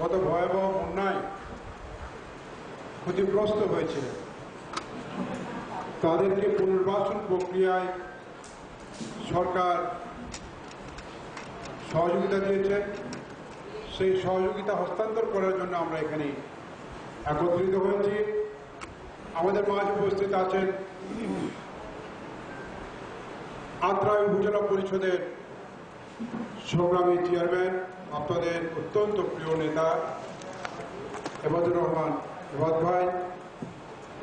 গত ভয়াবহ বন্যায় ক্ষতিগ্রস্ত হয়েছিলেন তাদেরকে পুনর্বাসন প্রক্রিয়ায় সরকার সহযোগিতা দিয়েছে। সেই সহযোগিতা হস্তান্তর করার জন্য আমরা এখানে একত্রিত হয়েছি। আমাদের মাঝে উপস্থিত আছেন আত্রাই উপজেলা পরিষদের সংগ্রামী চেয়ারম্যান আপনাদের অত্যন্ত প্রিয় নেতা এবাদুর রহমান। এবাদ ভাই,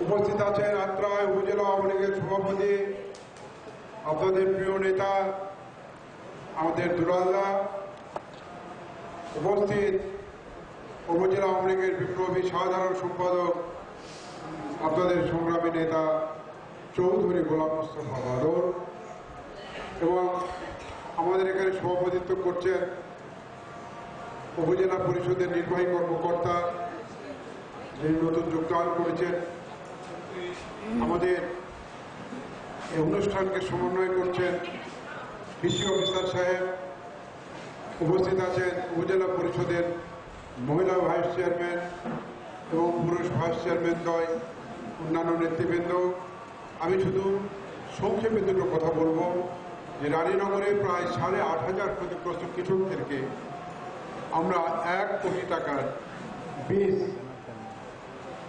উপস্থিত আছেন আত্রাই উপজেলা আওয়ামী লীগের সভাপতি, আপনাদের প্রিয় নেতা, আমাদের দুরাল্লা উপস্থিত উপজেলা আওয়ামী লীগের বিপ্লবী সাধারণ সম্পাদক, আপনাদের সংগ্রামী নেতা চৌধুরী গোলাম মোস্তফা বাদর এবং আমাদের এখানে সভাপতিত্ব করছেন উপজেলা পরিষদের নির্বাহী কর্মকর্তা যিনি নতুন যোগদান করেছেন, আমাদের এই অনুষ্ঠানকে সমন্বয় করছেন কৃষি অফিসার সাহেব, উপস্থিত আছেন উপজেলা পরিষদের মহিলা ভাইস চেয়ারম্যান এবং পুরুষ ভাইস চেয়ারম্যান দয় অন্যান্য নেতৃবৃন্দ। আমি শুধু সংক্ষেপে দুটো কথা বলব যে রানীনগরে প্রায় সাড়ে আট হাজার ক্ষতিগ্রস্ত কৃষকদেরকে আমরা এক কোটি টাকার বীজ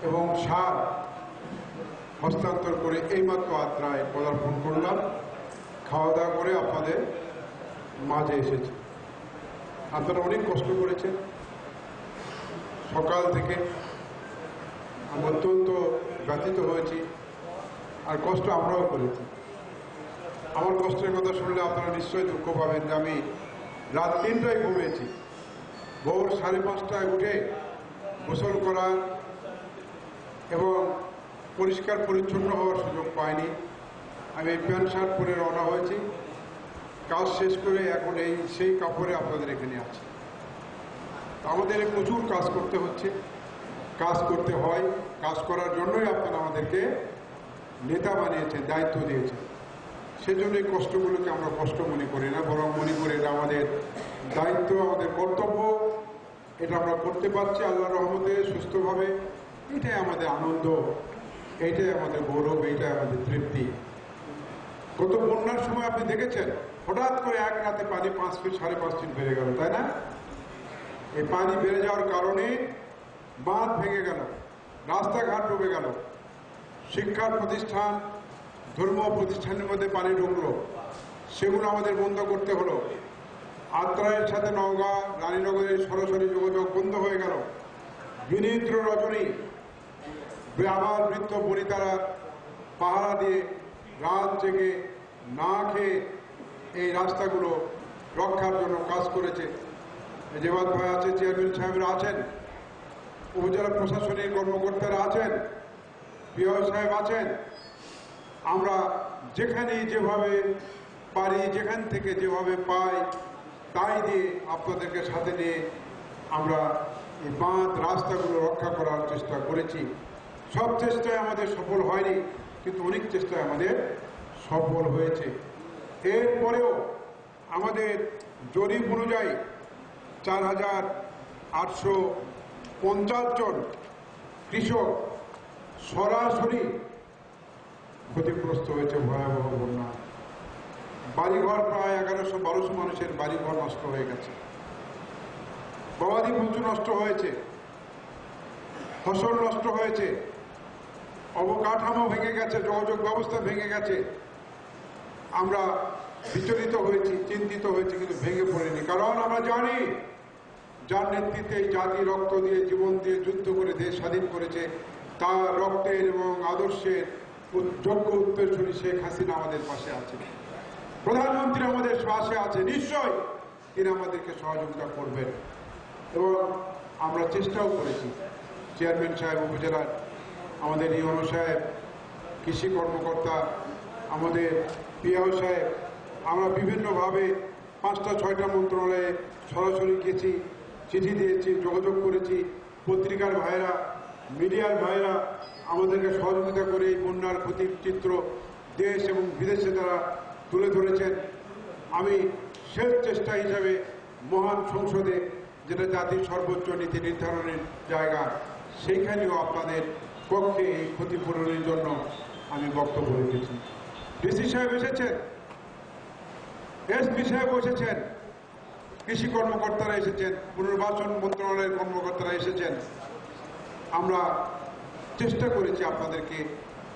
এবং সার হস্তান্তর করে এইমাত্র আত্রায় পদার্পণ করলাম। খাওয়া দাওয়া করে আপনাদের মাঝে এসেছি। আপনারা অনেক কষ্ট করেছেন। সকাল থেকে আমি অত্যন্ত ব্যথিত হয়েছি আর কষ্ট আমরাও করেছি। আমার কষ্টের কথা শুনলে আপনারা নিশ্চয়ই দুঃখ পাবেন যে আমি রাত তিনটায় ঘুমিয়েছি। ভোর সাড়ে পাঁচটায় উঠে গোসল করা এবং পরিষ্কার পরিচ্ছন্ন হওয়ার সুযোগ পাইনি। আমি প্যান্ট শার্ট পরে রওনা হয়েছি। কাজ শেষ করে এখন এই সেই কাপড়ে আপনাদের এখানে আছি। আমাদের প্রচুর কাজ করতে হচ্ছে। কাজ করতে হয়। কাজ করার জন্যই আপনারা আমাদেরকে নেতা বানিয়েছেন, দায়িত্ব দিয়েছেন। সেজন্য এই কষ্টগুলোকে আমরা কষ্ট মনে করি না, বরং মনে করি এটা আমাদের দায়িত্ব, আমাদের কর্তব্য। এটা আমরা করতে পারছি আল্লাহ রহমতে, সুস্থভাবে। এটাই আমাদের আনন্দ এইটাই আমাদের গৌরব এইটাই আমাদের তৃপ্তি। গত বন্যার সময় আপনি দেখেছেন, হঠাৎ করে এক রাতে পানি পাঁচ ফিট, সাড়ে পাঁচ ফিট বেড়ে গেল, তাই না? এই পানি বেড়ে যাওয়ার কারণে বাঁধ ভেঙে গেল, রাস্তাঘাট ডুবে গেল। শিক্ষার প্রতিষ্ঠান ধর্ম প্রতিষ্ঠানের মধ্যে পানি ঢুকলো। সেগুলো আমাদের বন্ধ করতে হলো। আত্রায়ের সাথে নওগাঁ, রানীনগরের সরাসরি যোগাযোগ বন্ধ হয়ে গেল। বিনিদ্র রজনী আবার বৃদ্ধ বনিতারা পাহারা দিয়ে রাত জেগে না খেয়ে এই রাস্তাগুলো রক্ষার জন্য কাজ করেছে। জেবাদ ভাই আছে চেয়ারম্যান সাহেবরা আছেন, উপজেলা প্রশাসনিক কর্মকর্তারা আছেন পিও সাহেব আছেন আমরা যেখানে যেভাবে পারি, যেখান থেকে যেভাবে পাই, তাই দিয়ে আপনাদেরকে সাথে নিয়ে আমরা এই বাঁধ রাস্তাগুলো রক্ষা করার চেষ্টা করেছি। সব চেষ্টায় আমাদের সফল হয়নি, কিন্তু অনেক চেষ্টায় আমাদের সফল হয়েছে। এরপরেও আমাদের জরিপ অনুযায়ী চার হাজার আটশো পঞ্চাশ জন কৃষক সরাসরি ক্ষতিগ্রস্ত হয়েছে ভয়াবহ বন্যা। বাড়িঘর প্রায় এগারোশো বারোশো মানুষের বাড়িঘর নষ্ট হয়ে গেছে। গবাদি পশু নষ্ট হয়েছে। ফসল নষ্ট হয়েছে। অবকাঠামো ভেঙে গেছে, যোগাযোগ ব্যবস্থা ভেঙে গেছে। আমরা বিচলিত হয়েছি, চিন্তিত হয়েছি, কিন্তু ভেঙে পড়েনি। কারণ আমরা জানি, যার নেতৃত্বে জাতি রক্ত দিয়ে, জীবন দিয়ে যুদ্ধ করে, দেশ স্বাধীন করেছে, তার রক্তের এবং আদর্শের যোগ্য উত্তরসূরি শেখ হাসিনা আমাদের পাশে আছে প্রধানমন্ত্রী আমাদের পাশে আছে নিশ্চয় তিনি আমাদেরকে সহযোগিতা করবেন। এবং আমরা চেষ্টাও করেছি। চেয়ারম্যান সাহেব উপজেলার আমাদের ইউনো সাহেব, কৃষি কর্মকর্তা, আমাদের পিয়াও সাহেব, আমরা বিভিন্নভাবে পাঁচটা, ছয়টা মন্ত্রণালয়ে সরাসরি গেছি, চিঠি দিয়েছি, যোগাযোগ করেছি। পত্রিকার ভাইরা মিডিয়ার ভাইরা আমাদেরকে সহযোগিতা করে এই বন্যার ক্ষতির চিত্র দেশ এবং বিদেশে তারা তুলে ধরেছেন। আমি শেষ চেষ্টা হিসাবে মহান সংসদে যেটা জাতির সর্বোচ্চ নীতি নির্ধারণের জায়গা, সেইখানেও আপনাদের পক্ষে এই ক্ষতিপূরণের জন্য আমি বক্তব্য রেখেছি। ডিসি সাহেব এসেছেন। এসপি সাহেব এসেছেন কৃষি কর্মকর্তারা এসেছেন। পুনর্বাসন মন্ত্রণালয়ের কর্মকর্তারা এসেছেন। আমরা চেষ্টা করেছি আপনাদেরকে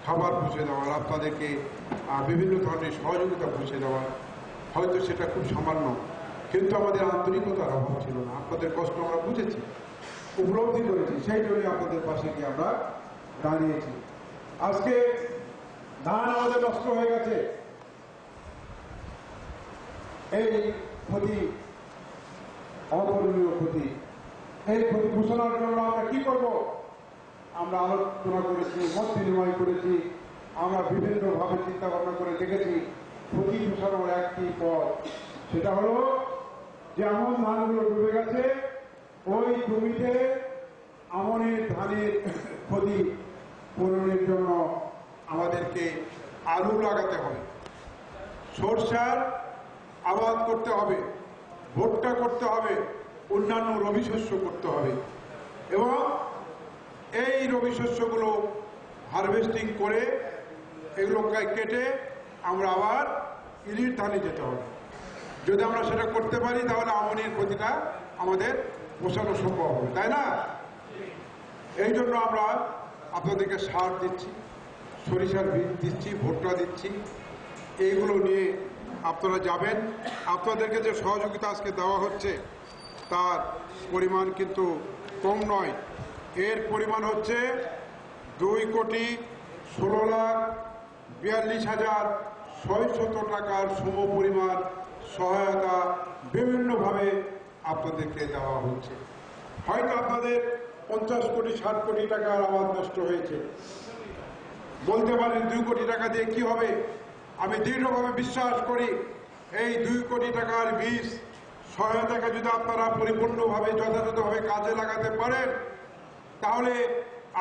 খাবার পৌঁছে দেওয়ার, আপনাদেরকে বিভিন্ন ধরনের সহযোগিতা পৌঁছে দেওয়ার। হয়তো সেটা খুব সামান্য, কিন্তু আমাদের আন্তরিকতার অভাব ছিল না। আপনাদের কষ্ট আমরা বুঝেছি, উপলব্ধি করেছি। সেই জন্য আপনাদের পাশে গিয়ে আমরা দাঁড়িয়েছি। আজকে ধান আমাদের নষ্ট হয়ে গেছে। এই ক্ষতি অপূরণীয় ক্ষতি। এই ক্ষতি ঘোষণার জন্য আমরা কি করব? আমরা আলোচনা করেছি, মত বিনিময় করেছি, আমরা বিভিন্নভাবে চিন্তা ভাবনা করে দেখেছি, ক্ষতি ঘোষণার একটি পথ। সেটা হলো যেমন ধানগুলো ডুবে গেছে, ওই জমিতে আমনের ধানের ক্ষতি পূরণের জন্য আমাদেরকে আলু লাগাতে হবে, সরষার আবাদ করতে হবে, ভুট্টা করতে হবে, অন্যান্য রবি শস্য করতে হবে এবং এই রবি শস্যগুলো হারভেস্টিং করে এগুলোকে কেটে আমরা আবার ইলির ধানে যেতে হবে। যদি আমরা সেটা করতে পারি, তাহলে আমনের ক্ষতিটা আমাদের পোষানো সম্ভব হবে, তাই না? এই জন্য আমরা আপনাদেরকে সার দিচ্ছি, সরিষার বীজ দিচ্ছি, ভুট্টা দিচ্ছি। এইগুলো নিয়ে আপনারা যাবেন। আপনাদেরকে যে সহযোগিতা আজকে দেওয়া হচ্ছে, তার পরিমাণ কিন্তু কম নয়। এর পরিমাণ হচ্ছে দুই কোটি ষোলো লাখ বিয়াল্লিশ হাজার ছয়শত টাকার সম পরিমাণ সহায়তা বিভিন্নভাবে আপনাদেরকে দেওয়া হচ্ছে। হয়তো আপনাদের পঞ্চাশ কোটি, ষাট কোটি টাকার আবাদ নষ্ট হয়েছে। বলতে পারেন দুই কোটি টাকা দিয়ে কি হবে? আমি দৃঢ়ভাবে বিশ্বাস করি এই দুই কোটি টাকার বীজ সহায়তাকে যদি আপনারা পরিপূর্ণভাবে, যথাযথভাবে কাজে লাগাতে পারেন তাহলে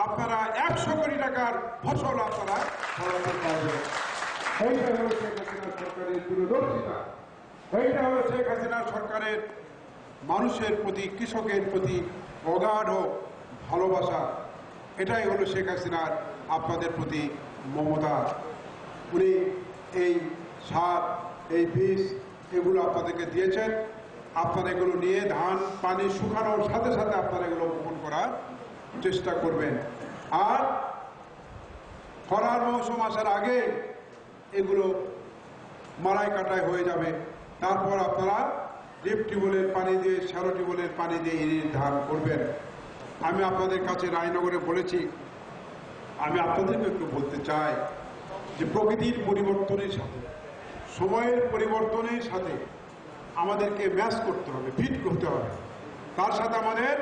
আপনারা একশো কোটি টাকার ফসল আপনারা ফলাতে এইটা শেখ সরকারের দূরদর্শিতা এইটা হলো শেখ সরকারের মানুষের প্রতি, কৃষকের প্রতি অগাঢ় ভালোবাসা। এটাই হলো শেখ হাসিনার আপনাদের প্রতি মমতা। উনি এই সার, এই বীজ এগুলো আপনাদেরকে দিয়েছেন। আপনারা এগুলো নিয়ে ধান, পানি শুকানোর সাথে সাথে আপনারা এগুলো বপন করার চেষ্টা করবেন। আর খরার মৌসুম আসার আগে এগুলো মারাই কাটাই হয়ে যাবে। তারপর আপনারা ডিপ টিউবওয়েলের পানি দিয়ে, শ্যালো টিউবওয়েলের পানি দিয়ে ইরির ধান করবেন। আমি আপনাদের কাছে রায়নগরে বলেছি, আমি আপনাদেরকে একটু বলতে চাই যে প্রকৃতির পরিবর্তনের সাথে, সময়ের পরিবর্তনের সাথে আমাদেরকে ম্যাচ করতে হবে, ফিট করতে হবে। তার সাথে আমাদের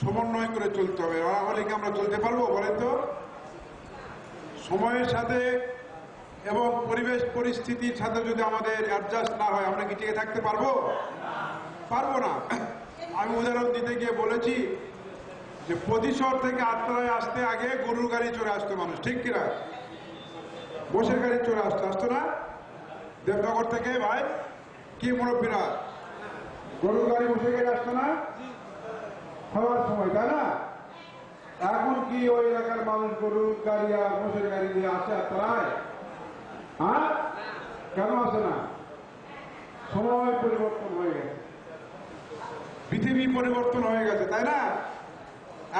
সমন্বয় করে চলতে হবে। হলে কি আমরা চলতে পারব, বলেন তো? সময়ের সাথে এবং পরিবেশ পরিস্থিতির সাথে যদি আমাদের অ্যাডজাস্ট না হয়, আমরা কি টিকে থাকতে পারব? পারব না। আমি উদাহরণ দিতে গিয়ে বলেছি যে প্রতিশর থেকে আটটায় আসতে আগে গরুর গাড়ি চড়ে আসতো মানুষ, ঠিক কিনা? বসের গাড়ি চড়ে আসতো আসতো না? দেবনগর থেকে ভাই, কি মুরব্বীরা? গরুর গাড়ি বসে গাড়ি আসতো না? খাওয়ার সময়, তাই না? এখন কি ওই এলাকার মানুষ গরুর গাড়ি আর মোষের গাড়ি দিয়ে আসে আত্মায় হ্যাঁ? কেন আসে না? সময় পরিবর্তন হয়ে গেছে। পৃথিবী পরিবর্তন হয়ে গেছে, তাই না?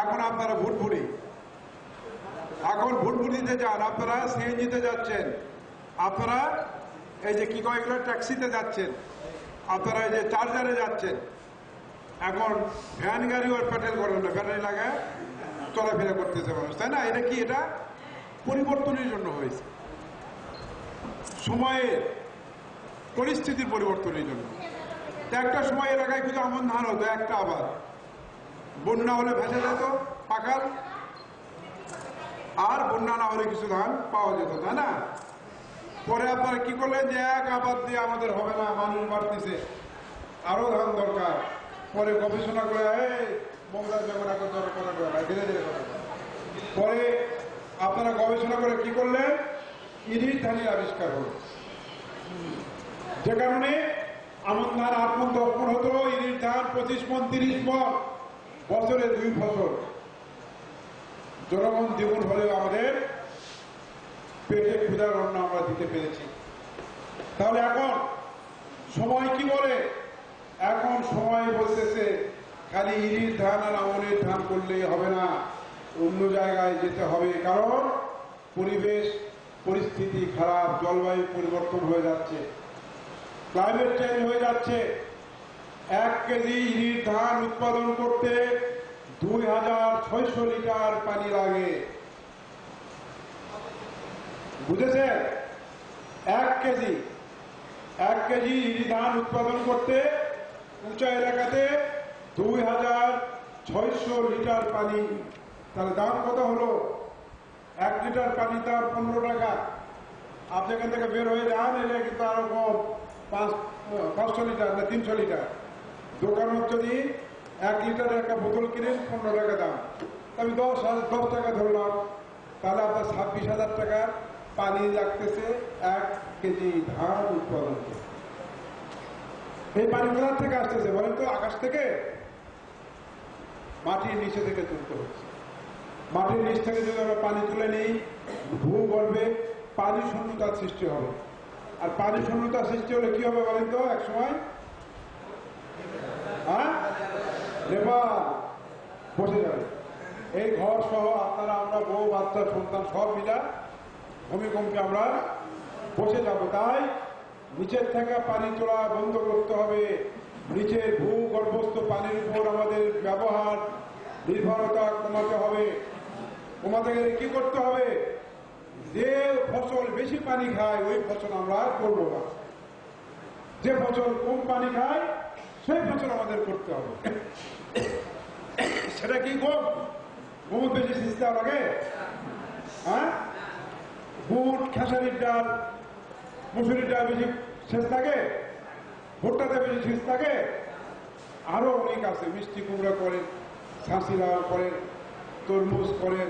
এখন আপনারা ভুটভুড়ি। এখন ভুটভুড়িতে যান, আপনারা সিএনজিতে যাচ্ছেন। আপনারা এই যে কি কয় ট্যাক্সিতে যাচ্ছেন। আপনারা এই যে চার্জারে যাচ্ছেন। এখন ভ্যান গাড়ি ওর পেট্রোল করেন না, ব্যাটারি লাগায় চলাফেরা করতেছে মানুষ, তাই না? এটা কি, এটা পরিবর্তনের জন্য হয়েছে। সময়ের পরিস্থিতির পরিবর্তনের জন্য। একটা সময় এলাকায় কিছু আমন ধান হতো, একটা আবার। বন্যা হলে ভেসে যেত পাকাল আর বন্যা না হলে কিছু ধান পাওয়া যেত, তাই না? পরে আপনারা কি করলেন যে এক আবাদ দিয়ে আমাদের হবে না, মানুষ বাড়তেছে। আরও ধান দরকার। পরে গবেষণা করে মমতা যখন এখন ধরে করা না, ধীরে ধীরে করা। পরে আপনারা গবেষণা করে কি করলেন? ইডির ধানের আবিষ্কার হলো। যে কারণে আমন ধান আট মন দশ মন হতো ইরির ধান পঁচিশ মন তিরিশ মন বছরে দুই ফসল। জনগণ দ্বিগুণ হলেও আমাদের পেটে ক্ষুদার অন্ন আমরা দিতে পেরেছি। তাহলে এখন সময় কি বলে? এখন সময় বলতেছে, খালি ইরির ধান আর আমনের ধান করলেই হবে না, অন্য জায়গায় যেতে হবে। কারণ পরিবেশ, পরিস্থিতি খারাপ, জলবায়ু পরিবর্তন হয়ে যাচ্ছে ক্লাইমেট চেঞ্জ হয়ে যাচ্ছে। এক কেজি ইরির ধান উৎপাদন করতে দুই হাজার ছয়শো লিটার পানি লাগে। বুঝেছেন? এক কেজি এক কেজি ইরি ধান উৎপাদন করতে উঁচা এলাকাতে দুই হাজার ছয়শো লিটার পানি তাহলে দাম কত হলো? এক লিটার পানি দাম পনেরো টাকা। আপনি এখান থেকে বের হয়ে যান এলে কিন্তু আরও কম, পাঁচ, পাঁচশো লিটার না তিনশো লিটার। দোকানত যদি এক লিটারের একটা বোতল কিনেন, পনেরো টাকা দাম। আমি দশ হাজার, দশ টাকা ধরলাম। তাহলে আপনার ছাব্বিশ হাজার টাকা পানি লাগতেছে এক কেজি ধান উৎপাদন করতে। এই পানি কোথা থেকে আসতেছে, বলেন তো, আকাশ থেকে মাটির নিচে থেকে তুলতে হচ্ছে। মাটির নিচ থেকে যদি আমরা পানি তুলে নিই ভূগর্ভে পানি শূন্যতার সৃষ্টি হবে। আর পানি শূন্যতার সৃষ্টি হলে কি হবে বলেন তো, এক সময়? হ্যাঁ? নেপাল বসে যাবে। এই ঘর সহ আপনারা, আমরা বউ, বাচ্চা, সন্তান সব মিলা ভূমিকম্পে আমরা বসে যাব। তাই নিচের থেকে পানি তোলা বন্ধ করতে হবে। নিচের ভূগর্ভস্থ পানির উপর আমাদের ব্যবহার নির্ভরতা কমাতে হবে। কমাতে গেলে কি করতে হবে? যে ফসল বেশি পানি খায়, ওই ফসল আমরা করব না। যে ফসল কম পানি খায়, সেই ফসল আমাদের করতে হবে। সেটা কি কম? বহুত বেশি সিস্তা লাগে হ্যাঁ? বুট, খেসারির ডাল মুসুরির ডাল বেশি শেষ থাকে, ভুট্টাতে বেশি শেষ থাকে। আরও অনেক আছে, মিষ্টি কুমড়া করেন ছাঁচি লাউ করেন, তরমুজ করেন,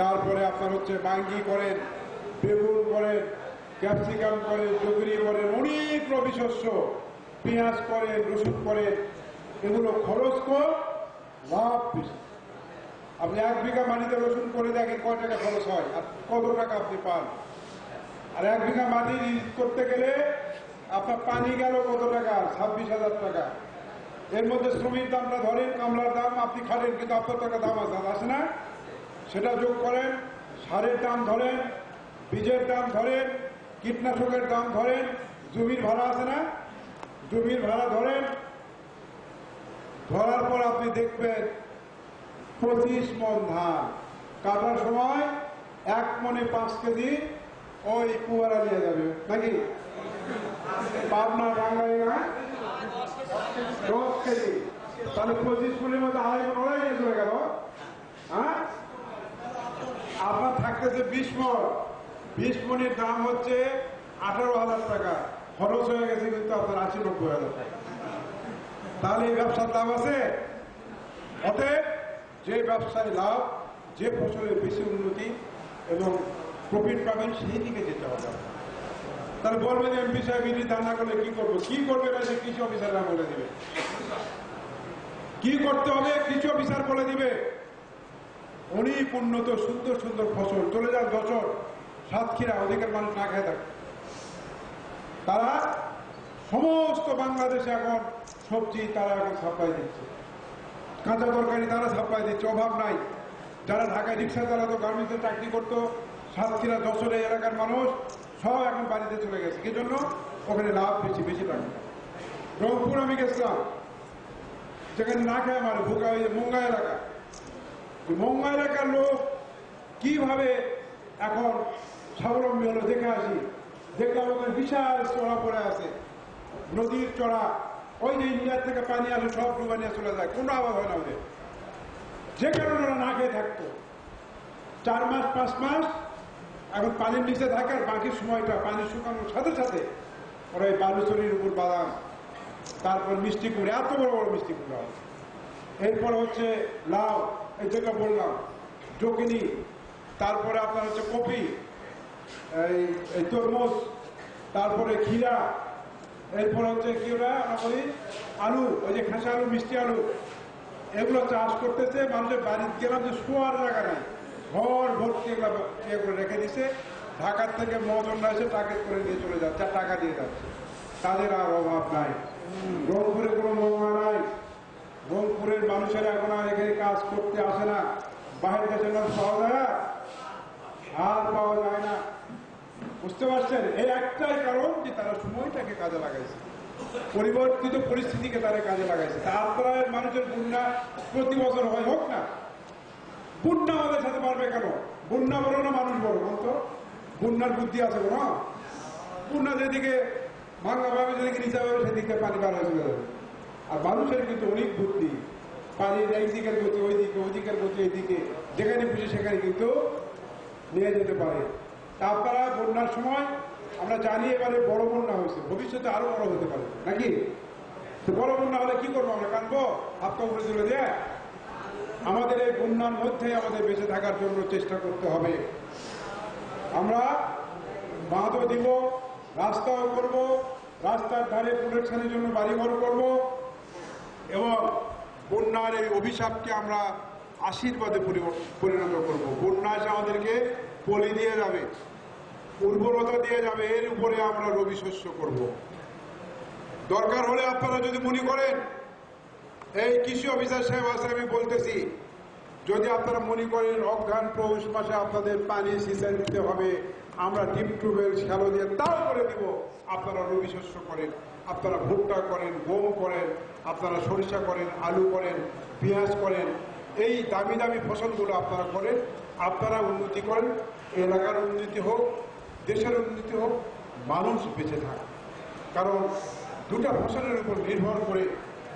তারপরে আপনার হচ্ছে বাঙ্গি করেন, বেগুন করেন, ক্যাপসিকাম করেন জগুরি করেন, অনেক রবি শস্য, পেঁয়াজ করেন, রসুন করেন, এগুলো খরচ কম লাভ বেশি। আপনি এক বিঘা মাটিতে রসুন করে দেখেন কয় টাকা খরচ হয় আর কত টাকা আপনি পান। আর এক বিঘা মাটি করতে গেলে আপনার পানি গেল কত টাকা? ছাব্বিশ হাজার টাকা। এর মধ্যে শ্রমিক দামটা ধরেন, কামলার দাম আপনি খাটেন, কিন্তু আপনার টাকা দাম আছে আছে না। সেটা যোগ করেন, সারের দাম ধরেন, বীজের দাম ধরেন, কীটনাশকের দাম ধরেন, জমির ভাড়া আছে না? জমির ভাড়া ধরেন, ধরার পর আপনি দেখবেন পঁচিশ মন ধান। কাটার সময় এক মনে পাঁচ কেজি ওই কুয়ারা নিয়ে যাবে। নাকি? পাবনা টাঙ্গাইয়া দশ কেজি। তাহলে পঁচিশ মনের মধ্যে আড়াই মন ওরাই নিয়ে চলে গেল। হ্যাঁ? আপনার থাকতেছে বিশ মন। বিশ মনের দাম হচ্ছে আঠারো হাজার টাকা। খরচ হয়ে গেছে কিন্তু আপনার আশি নব্বই হাজার। তাহলে এই ব্যবসার দাম আছে? অতএব যে ব্যবসায় লাভ, যে ফসলের বেশি উন্নতি এবং প্রফিট পাবেন, সেই দিকে যেতে হবে। তাহলে বলবেন, এমপি সাহেব ইডি ধারণা করলে কি করব? কি করবে সে কৃষি অফিসাররা বলে দিবে? কি করতে হবে? কৃষি অফিসার বলে দিবে অনেক উন্নত, সুন্দর সুন্দর ফসল, চলে যান বছর। সাতক্ষীরা ওদিকের মানুষ না খেয়ে থাকে। তারা সমস্ত বাংলাদেশে এখন সবজি তারা এখন সাপ্লাই দিচ্ছে। কাঁচা তরকারি তারা সাপ্লাই দিচ্ছে, অভাব নাই। যারা ঢাকায় রিক্সা চালাতো গার্মেন্টসে চাকরি করতো সাতক্ষীরা যশোর এলাকার মানুষ সব এখন বাড়িতে চলে গেছে। কি জন্য? ওখানে লাভ বেশি বেশি টাকা রংপুর আমি গেছিলাম। যেখানে না খেয়ে আমার ভুকা ওই যে মুঙ্গা এলাকা। মঙ্গা এলাকার লোক কীভাবে এখন স্বাবলম্বী হলো দেখে আসি। দেখলাম ওখানে বিশাল চড়া পড়ে আছে। নদীর চড়া। ওই যে ইন্ডিয়ার থেকে পানি আসে, সব ডুবা নিয়ে চলে যায়। কোনো আবাদ হয় না ওদের। যে কারণে ওরা না খেয়ে থাকতো। চার মাস, পাঁচ মাস এখন পানির নিচে থাকে আর বাকি সময়টা পানি শুকানোর সাথে সাথে ওরা এই বালুচরির উপর বাদাম, তারপর মিষ্টি কুড়ে এত বড় বড় মিষ্টি হয়। এরপর হচ্ছে লাউ, এই যেটা বললাম জকিনি তারপরে আপনার হচ্ছে কপি, এই তরমুজ, তারপরে ক্ষীরা, এরপর হচ্ছে কি ওরা আমরা বলি আলু, ওই যে খাসা আলু, মিষ্টি আলু, এগুলো চাষ করতেছে মানুষের বাড়িতে গেলাম যে শোয়ার জায়গা নাই। ঘর, ভর্তি এগুলো করে রেখে দিছে। ঢাকার থেকে মহাজনরা এসে টার্গেট করে নিয়ে চলে যাচ্ছে টাকা দিয়ে যাচ্ছে। তাদের আর অভাব নাই। রংপুরে কোনো মহা নাই। রংপুরের মানুষেরা এখন আর এখানে কাজ করতে আসে না। মানুষ পাওয়া যায় না? আর পাওয়া যায় না। বুঝতে পারছেন? এই একটাই কারণ যে তারা সময়টাকে কাজে লাগাইছে। পরিবর্তিত পরিস্থিতিকে তারা কাজে লাগাইছে। তারপরে মানুষের বন্যা প্রতি বছর হয়, হোক না। বন্যা আমাদের সাথে পারবে কেন? বন্যা বড় না মানুষ বড় বলতো বন্যার বুদ্ধি আছে কোনো? বন্যা যেদিকে ভাঙা ভাবে, যেদিকে নিচা হবে সেদিকে পানি বার হয়ে চলে যাবে। আর মানুষের কিন্তু অনেক বুদ্ধি। পানির একদিকের গতি, ওই দিকে, ওই দিকের গতি এইদিকে যেখানে খুশি সেখানে কিন্তু নিয়ে যেতে পারে। তা আপনারা বন্যার সময়, আমরা জানি এবারে বড় বন্যা হয়েছে। ভবিষ্যতে আরও বড় হতে পারে। নাকি? তো বড় বন্যা হলে কি করব আমরা? কানবো হাতটা উপরে তুলে দিয়ে? আমাদের এই বন্যার মধ্যে আমাদের বেঁচে থাকার জন্য চেষ্টা করতে হবে। আমরা বাঁধও দিব, রাস্তাও করব, রাস্তার ধারে প্রোটেকশনের জন্য বাড়িঘর করব এবং বন্যার এই অভিশাপকে আমরা আশীর্বাদে পরিণত করব। বন্যা এসে আমাদেরকে পলি দিয়ে যাবে, উর্বরতা দিয়ে যাবে, এর উপরে আমরা রবি শস্য করব। দরকার হলে আপনারা যদি মনে করেন এই কৃষি অফিসার সাহেব আছে, আমি বলতেছি, যদি আপনারা মনে করেন অজ্ঞান পৌষ মাসে আপনাদের পানি সিঁচাই দিতে হবে, আমরা ডিপ টিউবওয়েল শ্যালো দিয়ে তাও করে দিব, আপনারা রবি শস্য করেন, আপনারা ভুট্টা করেন, গম করেন, আপনারা সরিষা করেন, আলু করেন, পেঁয়াজ করেন, এই দামি দামি ফসলগুলো আপনারা করেন, আপনারা উন্নতি করেন, এলাকার উন্নতি হোক, দেশের উন্নতি হোক, মানুষ বেঁচে থাকে। কারণ দুটা ফসলের উপর নির্ভর করে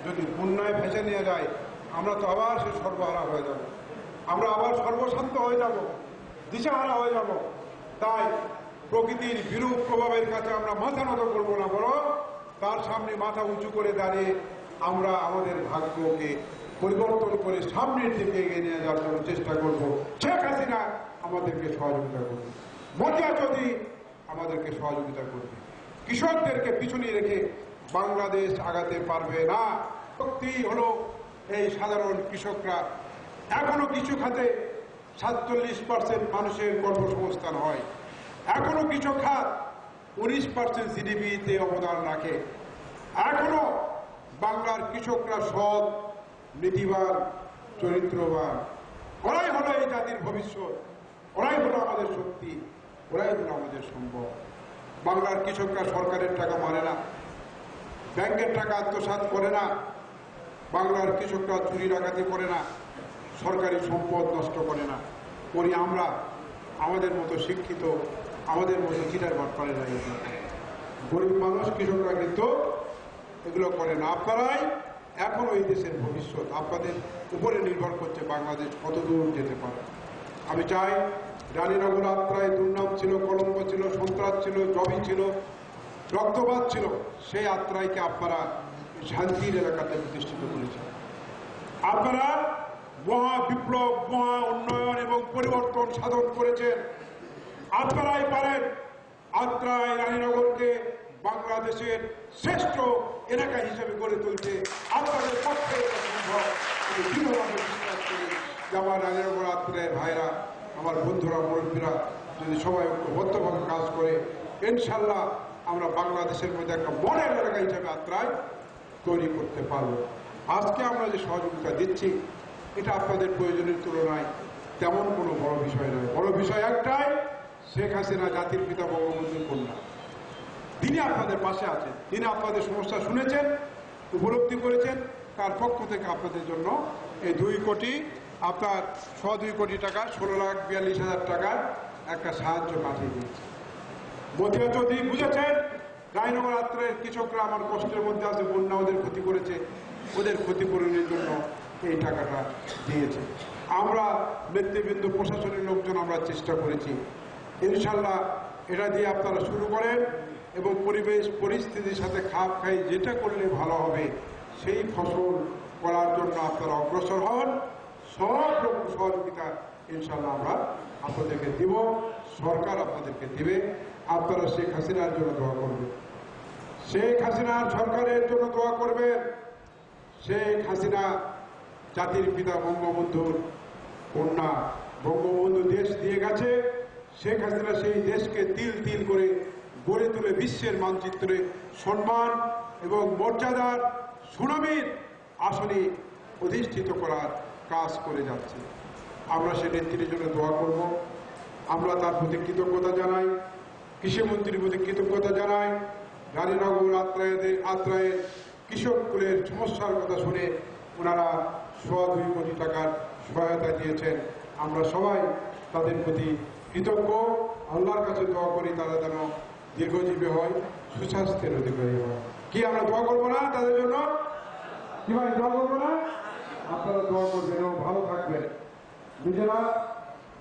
যদি বন্যায় ভেসে নিয়ে যায় আমরা তো আবার সে সর্বহারা হয়ে যাব। আমরা আবার সর্বশান্ত হয়ে যাব, দিশাহারা হয়ে যাব। তাই প্রকৃতির বিরূপ প্রভাবের কাছে আমরা মাথা নত করব না বড় তার সামনে মাথা উঁচু করে দাঁড়িয়ে আমরা আমাদের ভাগ্যকে পরিবর্তন করে সামনের দিকে এগিয়ে নিয়ে যাওয়ার জন্য চেষ্টা করব। শেখ হাসিনা আমাদেরকে সহযোগিতা করবে মতিয়া যদি আমাদেরকে সহযোগিতা করবে। কৃষকদেরকে পিছনে রেখে বাংলাদেশ আগাতে পারবে না। সত্যি হলো এই সাধারণ কৃষকরা। এখনও কিছু খাতে সাতচল্লিশ পার্সেন্ট মানুষের কর্মসংস্থান হয়। এখনও কিছু খাত উনিশ পার্সেন্ট জিডিপিতে অবদান রাখে। এখনও বাংলার কৃষকরা সৎ, নীতিবান, চরিত্রবান। ওরাই হলো এই জাতির ভবিষ্যৎ। ওরাই হলো আমাদের শক্তি। ওরাই হলো আমাদের সম্ভব বাংলার কৃষকরা সরকারের টাকা মানে না। ব্যাংকের টাকা আত্মসাৎ করে না, বাংলার কৃষকরা চুরি ডাকাতি করে না, সরকারি সম্পদ নষ্ট করে না। করি আমরা, আমাদের মতো শিক্ষিত, আমাদের মতো চিটার বাট করে না গরিব মানুষ, কৃষকরা কিন্তু এগুলো করে না। আপনারাই এখন ওই দেশের ভবিষ্যৎ। আপনাদের উপরে নির্ভর করছে বাংলাদেশ কত দূর যেতে পারে। আমি চাই, রানীনগর আত্রায় দুর্নাম ছিল, কলম্ব ছিল, সন্ত্রাস ছিল জবি ছিল রক্তপাত ছিল, সেই আত্রাইকে আপনারা শান্তির এলাকাতে প্রতিষ্ঠিত করেছেন। আপনারা মহা বিপ্লব, মহা উন্নয়ন এবং পরিবর্তন সাধন করেছেন। আপনারাই পারেন আত্রায় রানীনগরকে বাংলাদেশের শ্রেষ্ঠ এলাকা হিসেবে গড়ে তুলতে। আপনাদের পক্ষে আমার রানীনগর আত্রায়ের ভাইরা, আমার বন্ধুরা, মুরব্বীরা যদি সবাই ঐক্যবদ্ধভাবে কাজ করে, ইনশাল্লাহ আমরা বাংলাদেশের মধ্যে একটা মডেল এলাকা হিসেবে আত্রায় তৈরি করতে পারব। আজকে আমরা যে সহযোগিতা দিচ্ছি, এটা আপনাদের প্রয়োজনের তুলনায় তেমন কোনো বড় বিষয় নয়। বড় বিষয় একটাই, শেখ হাসিনা জাতির পিতা বঙ্গবন্ধুর কন্যা। তিনি আপনাদের পাশে আছেন, তিনি আপনাদের সমস্যা শুনেছেন, উপলব্ধি করেছেন, তার পক্ষ থেকে আপনাদের জন্য এই দুই কোটি, আপনার ছ দুই কোটি টাকা, ষোলো লাখ বিয়াল্লিশ হাজার টাকার একটা সাহায্য পাঠিয়ে দিয়েছে। মতিয়া চৌধুরী বুঝেছেন রায়নগর রাত্রের কৃষকরা আমার কষ্টের মধ্যে আছে, বন্যা ওদের ক্ষতি করেছে, ওদের ক্ষতিপূরণের জন্য এই টাকাটা দিয়েছে। আমরা নেতৃবৃন্দ, প্রশাসনের লোকজন আমরা চেষ্টা করেছি। ইনশাল্লাহ এটা দিয়ে আপনারা শুরু করেন এবং পরিবেশ, পরিস্থিতির সাথে খাপ খাই, যেটা করলে ভালো হবে, সেই ফসল করার জন্য আপনারা অগ্রসর হন। সব রকম সহযোগিতা ইনশাল্লাহ আমরা আপনাদেরকে দিব, সরকার আপনাদেরকে দিবে। আপনারা শেখ হাসিনার জন্য দোয়া করবেন। শেখ হাসিনার সরকারের জন্য দোয়া করবেন। শেখ হাসিনা জাতির পিতা বঙ্গবন্ধুর কন্যা বঙ্গবন্ধু দেশ দিয়ে গেছে। শেখ হাসিনা সেই দেশকে তিল তিল করে গড়ে তুলে বিশ্বের মানচিত্রে সম্মান এবং মর্যাদার সুনামের আসনে অধিষ্ঠিত করার কাজ করে যাচ্ছে। আমরা সে নেত্রীর জন্য দোয়া করব। আমরা তার প্রতি কৃতজ্ঞতা জানাই। কৃষিমন্ত্রীর প্রতি কৃতজ্ঞতা জানাই। রানীনগর আত্রায়েদের আত্রায়ের কৃষককুলের সমস্যার কথা শুনে ওনারা সোয়া দুই কোটি টাকার সহায়তা দিয়েছেন। আমরা সবাই তাদের প্রতি কৃতজ্ঞ। আল্লাহর কাছে দোয়া করি তারা যেন দীর্ঘজীবী হয়, সুস্বাস্থ্যের অধিকারী হয়। কি আমরা দোয়া করব না তাদের জন্য? কি ভাই, দোয়া করব না? আপনারা দোয়া করবেন এবং ভালো থাকবেন। নিজেরা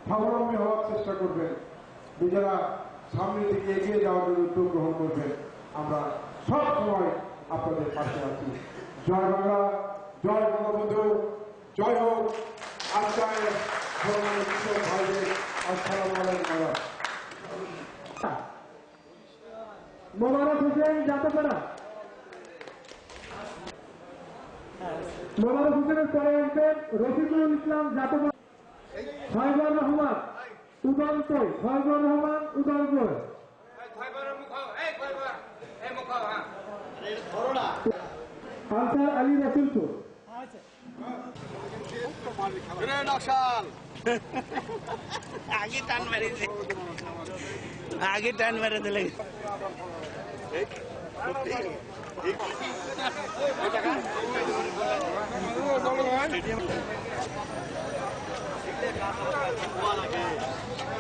স্বাবলম্বী হওয়ার চেষ্টা করবেন। নিজেরা সামনের দিকে এগিয়ে যাওয়ার জন্য উদ্যোগ গ্রহণ করবেন। আমরা সব সময় আপনাদের পাশে আছি। জয় বাংলা, জয় বঙ্গবন্ধু, জয় হোক। আজকের রফিকুল ইসলাম জাতপাড়া ফয়জর রহমান। উদলকই ফয়জর রহমান উদলকই আনসার আলী রসুলপুর আগে টান মেরে দে। আগে টান মেরে দিলে।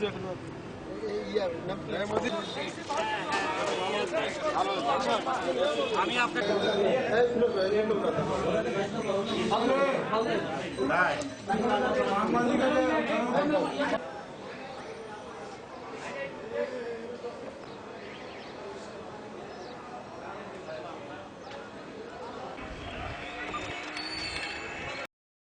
জান আমি আপনাকে